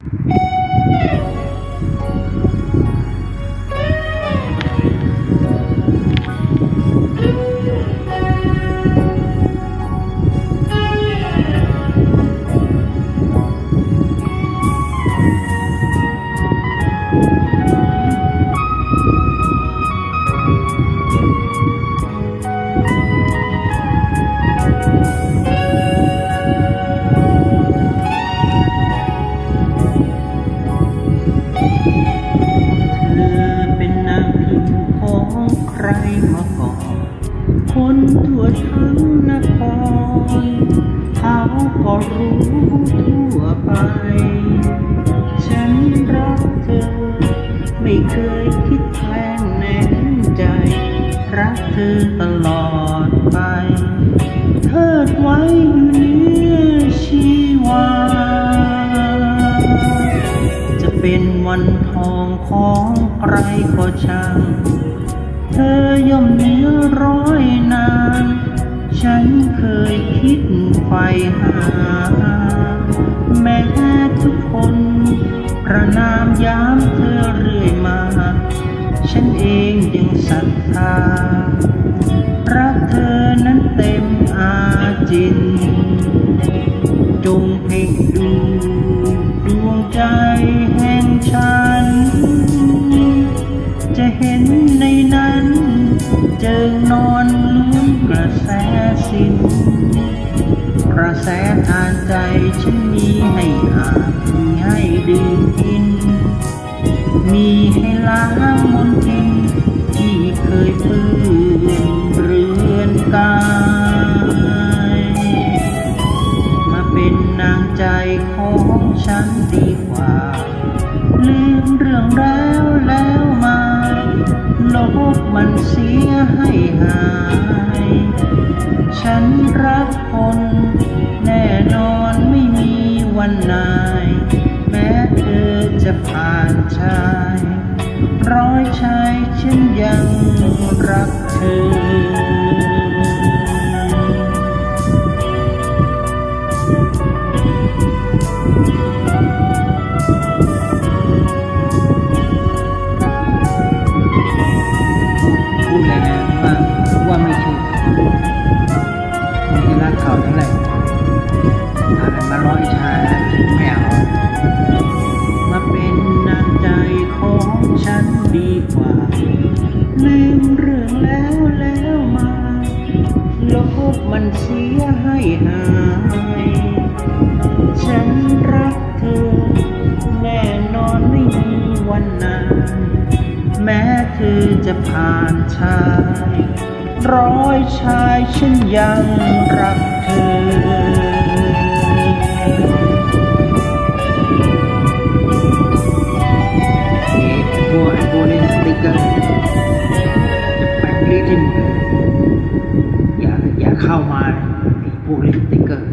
เทั้งนครเขาก็รู้ทั่วไป ฉันรักเธอ ไม่เคยคิดแกล้งแน่ใจ รักเธอตลอดไปเทิดไว้อยู่เนื้อชีวา จะเป็นวันทองของใครก็ช่าง เธอย่อมเหนื้อร้อง ฉันเคยคิดไฟหา แม้ทุกคนประนามย้ำเธอเรื่อยมา ฉันเองยังศรัทธารักเธอนั้นเต็มอาจิน จงเพ่งดู กระแสสิ้น กระแสทานใจฉันมีให้อาบมีให้ดื่มกิน มีให้ล้างมนทินที่เคยเปื้อนเรือนกายมาเป็นนางใจของฉันดีกว่า ลืมเรื่องแล้วแล้วมา นาย แม้เธอจะผ่านชาย ร้อยชายฉันยังรักเธอ ไม่เอามาเป็นนางใจของฉันดีกว่า ลืมเรื่องแล้วแล้วมาลบมันเสียให้หาย ฉันรักเธอ แน่นอนไม่มีวันนานแม้เธอจะผ่านชาย ร้อยชายฉันยังรัก เข้ามาไอ้พวกเล่นสติ๊กเกอร์